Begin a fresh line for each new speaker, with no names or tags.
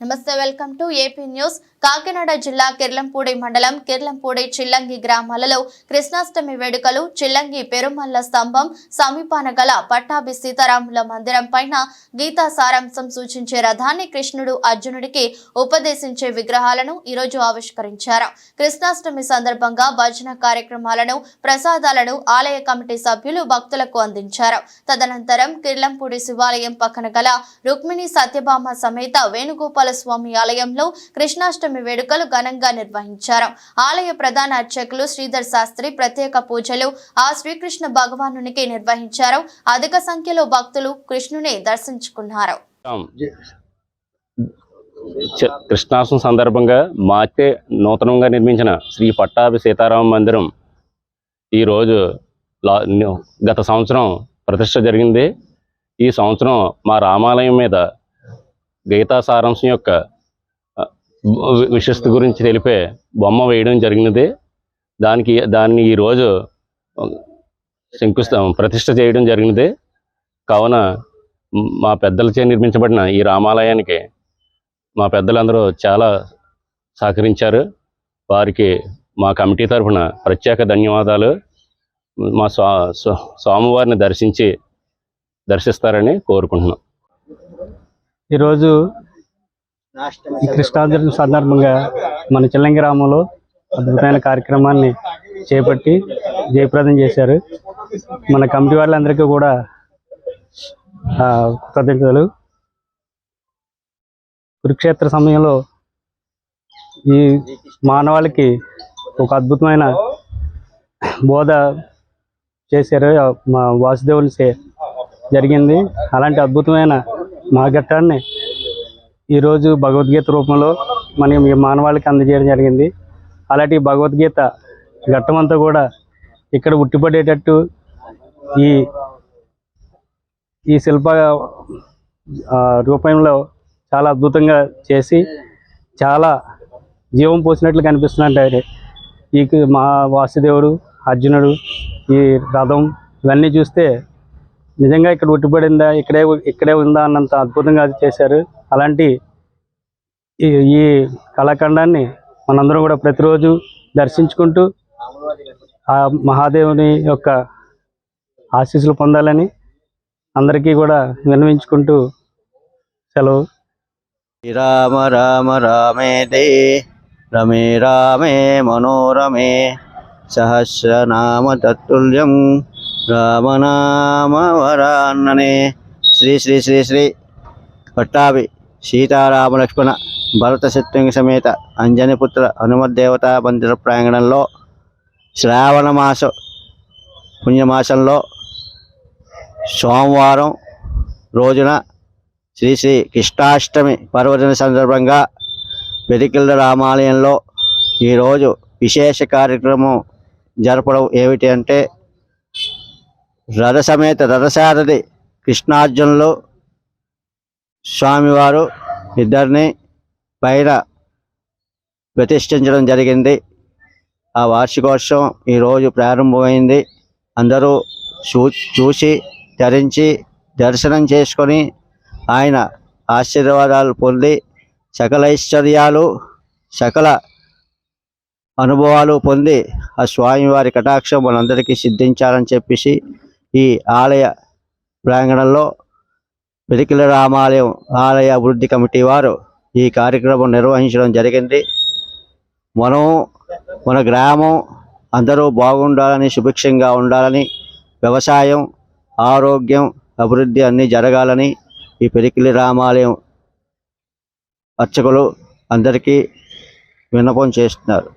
నమస్తే welcome to AP news. Kakinada జిల్లా కిర్లంపూడి మండలం కిర్లంపూడి చిల్లంగి గ్రామాలలో కృష్ణాష్టమి వేడుకలు చిల్లంగి పెరుమల్ల స్తంభం సమీపాన గల పట్టాభి సీతారాముల మందిరం పైన గీతా సారాంశం సూచించే రథాన్ని కృష్ణుడు అర్జునుడికి ఉపదేశించే విగ్రహాలను ఈరోజు ఆవిష్కరించారు. కృష్ణాష్టమి సందర్భంగా భజన కార్యక్రమాలను ప్రసాదాలను ఆలయ కమిటీ సభ్యులు భక్తులకు అందించారు. తదనంతరం కిర్లంపూడి శివాలయం పక్కన గల రుక్మిణి సత్యభామ సమేత వేణుగోపాల్ స్వామి ఆలయంలో కృష్ణాష్టమి వేడుకలు ఘనంగా నిర్వహించారు. ఆలయ ప్రధాన అర్చకులు శ్రీధర్ శాస్త్రి ప్రత్యేక పూజలు ఆ శ్రీకృష్ణ భగవానునికి నిర్వహించారు. అధిక సంఖ్యలో భక్తులు కృష్ణుని దర్శించుకున్నారు.
కృష్ణాష్టమి సందర్భంగా మాచే నూతనంగా నిర్మించిన శ్రీ పట్టాభి సీతారామ మందిరం ఈరోజు గత సంవత్సరం ప్రతిష్ట జరిగింది. ఈ సంవత్సరం మా రామాలయం మీద గీతా సారాంశం యొక్క విశిష్ట విశిష్టత గురించి తెలిపే బొమ్మ వేయడం జరిగినది. దానికి దాన్ని ఈరోజు శంకుస్థ ప్రతిష్ట చేయడం జరిగినది. కావున మా పెద్దలచే నిర్మించబడిన ఈ రామాలయానికి మా పెద్దలందరూ చాలా సహకరించారు. వారికి మా కమిటీ తరఫున ప్రత్యేక ధన్యవాదాలు. మా స్వా స్వామివారిని దర్శించి దర్శిస్తారని కోరుకుంటున్నాం.
ఈరోజు ఈ కృష్ణాష్టమి సందర్భంగా మన చిల్లంగి గ్రామంలో అద్భుతమైన కార్యక్రమాన్ని చేపట్టి జయప్రదం చేశారు. మన కమిటీ వాళ్ళందరికీ కూడా కృతజ్ఞతలు. కురుక్షేత్ర సమయంలో ఈ మానవాళికి ఒక అద్భుతమైన బోధ చేశారు. మా వాసుదేవుని జరిగింది. అలాంటి అద్భుతమైన మా ఘట్టాన్ని ఈరోజు భగవద్గీత రూపంలో మనం ఈ మానవాళికి అందజేయడం జరిగింది. అలాంటి భగవద్గీత ఘట్టమంతా కూడా ఇక్కడ ఉట్టిపడేటట్టు ఈ ఈ శిల్ప రూపంలో చాలా అద్భుతంగా చేసి చాలా జీవం పోసినట్లు కనిపిస్తున్నట్టు ఈ మా వాసుదేవుడు అర్జునుడు ఈ రథం ఇవన్నీ చూస్తే నిజంగా ఇక్కడ ఉట్టిపడిందా ఇక్కడే ఇక్కడే ఉందా అన్నంత అద్భుతంగా అది చేశారు. అలాంటి ఈ ఈ కళాఖండాన్ని మనందరం కూడా ప్రతిరోజు దర్శించుకుంటూ ఆ మహాదేవుని యొక్క ఆశీస్సులు పొందాలని అందరికీ కూడా విన్నవించుకుంటూ సెలవు.
రామ రామ రామేదే రమే రామే మనోరమే సహస్రనామ తత్తుల్యం. రామనామవరాన్ననే. శ్రీ శ్రీ శ్రీ శ్రీ పట్టాభి సీతారామ లక్ష్మణ భరత శత్రుఘ్న సమేత అంజనిపుత్ర హనుమద్దేవతా మందిర ప్రాంగణంలో శ్రావణ మాస పుణ్యమాసంలో సోమవారం రోజున శ్రీ శ్రీ కృష్ణాష్టమి పర్వదిన సందర్భంగా పెరికిళ్ళ రామాలయంలో ఈరోజు విశేష కార్యక్రమం జరపడం ఏమిటి అంటే రథ సమేత రథసారథి కృష్ణార్జునులు స్వామివారు ఇద్దరిని పైన ప్రతిష్ఠించడం జరిగింది. ఆ వార్షికోత్సవం ఈరోజు ప్రారంభమైంది. అందరూ చూ చూసి ధరించి దర్శనం చేసుకొని ఆయన ఆశీర్వాదాలు పొంది సకల ఐశ్వర్యాలు సకల అనుభవాలు పొంది ఆ స్వామివారి కటాక్షం మనందరికీ సిద్ధించాలని చెప్పేసి ఈ ఆలయ ప్రాంగణంలో పిడికిల రామాలయం ఆలయ అభివృద్ధి కమిటీ వారు ఈ కార్యక్రమం నిర్వహించడం జరిగింది. మనం మన గ్రామం అందరూ బాగుండాలని సుభిక్షంగా ఉండాలని వ్యవసాయం ఆరోగ్యం అభివృద్ధి అన్నీ జరగాలని ఈ పెరికిలి రామాలయం అర్చకులు అందరికీ విన్నపం చేస్తున్నారు.